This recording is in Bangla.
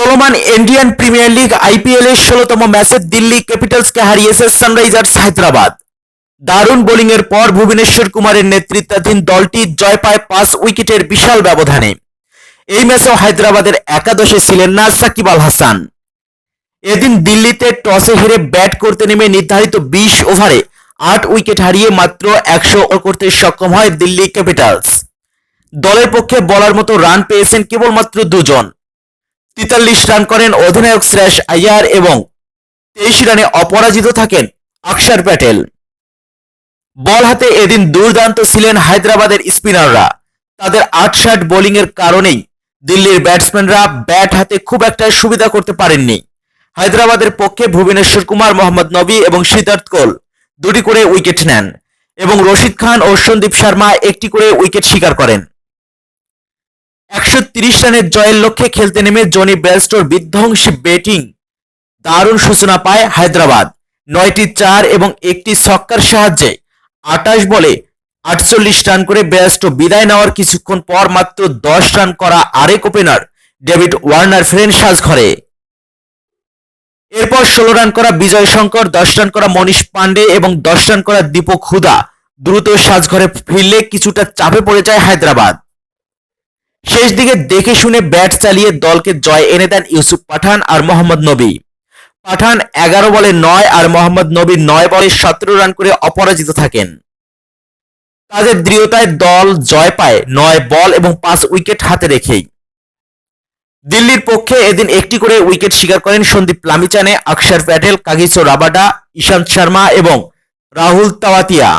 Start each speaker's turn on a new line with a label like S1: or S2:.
S1: চলমান ইন্ডিয়ান প্রিমিয়ার লিগ আইপিএল এর ষোলতম ম্যাচে দিল্লি ক্যাপিটালসকে হারিয়েছে সানরাইজার্স হায়দ্রাবাদ। দারুণ বোলিং এর পর ভুবনেশ্বর কুমারের নেতৃত্বাধীন দলটি জয় পায় পাঁচ উইকেটের বিশাল ব্যবধানে। এই ম্যাচেও হায়দ্রাবাদের একাদশে ছিলেন না সাকিব আল হাসান। এদিন দিল্লিতে টসে হেরে ব্যাট করতে নেমে নির্ধারিত বিশ ওভারে আট উইকেট হারিয়ে মাত্র একশো করতে সক্ষম হয় দিল্লি ক্যাপিটালস। দলের পক্ষে বলার মতো রান পেয়েছেন কেবলমাত্র দুজন। তেতাল্লিশ রান করেন অধিনায়ক শ্রেয়াস আয়ার এবং তেইশ রানে অপরাজিত থাকেন অক্ষর প্যাটেল। বল হাতে এদিন দুর্দান্ত ছিলেন হায়দ্রাবাদের স্পিনাররা। তাদের আটষাট বোলিং এর কারণেই দিল্লির ব্যাটসম্যানরা ব্যাট হাতে খুব একটা সুবিধা করতে পারেননি। হায়দ্রাবাদের পক্ষে ভুবনেশ্বর কুমার, মোহাম্মদ নবী এবং সিদ্ধার্থ কোল দুটি করে উইকেট নেন এবং রশিদ খান ও সন্দীপ শর্মা একটি করে উইকেট শিকার করেন। একশো রানের জয়ের লক্ষ্যে খেলতে নেমে জনি বেলস্টোর বিধ্বংসী ব্যাটিং। দারুণ সূচনা পায় হায়দ্রাবাদ। নয়টি চার এবং একটি ছক্কার সাহায্যে আটাশ বলে আটচল্লিশ রান করে বেয়াস্টো বিদায় নেওয়ার কিছুক্ষণ পর মাত্র দশ রান করা আরেক ওপেনার ডেভিড ওয়ার্নার ফেরেন সাজঘরে। এরপর ষোলো রান করা বিজয় শঙ্কর, দশ রান করা মনীষ পান্ডে এবং দশ রান করা দীপক হুদা দ্রুত সাজঘরে ফিরলে কিছুটা চাপে পড়ে যায় হায়দ্রাবাদ। শেষ দিকে দেখে শুনে ব্যাট চালিয়ে দলকে জয় এনে দেন ইউসুফ পাঠান আর মোহাম্মদ নবী। পাঠান এগারো বলে নয় আর মোহাম্মদ নবী নয় বলে সতেরো রান করে অপরাজিত থাকেন। তাদের দৃঢ়তায় দল জয় পায়, নয় বল এবং পাঁচ উইকেট হাতে রেখেই। দিল্লির পক্ষে এদিন একটি করে উইকেট শিকার করেন সন্দীপ লামিচানে অক্ষর প্যাটেল, কাগিসো রাবাডা ইশান্ত শর্মা এবং রাহুল তাওয়াতিয়া।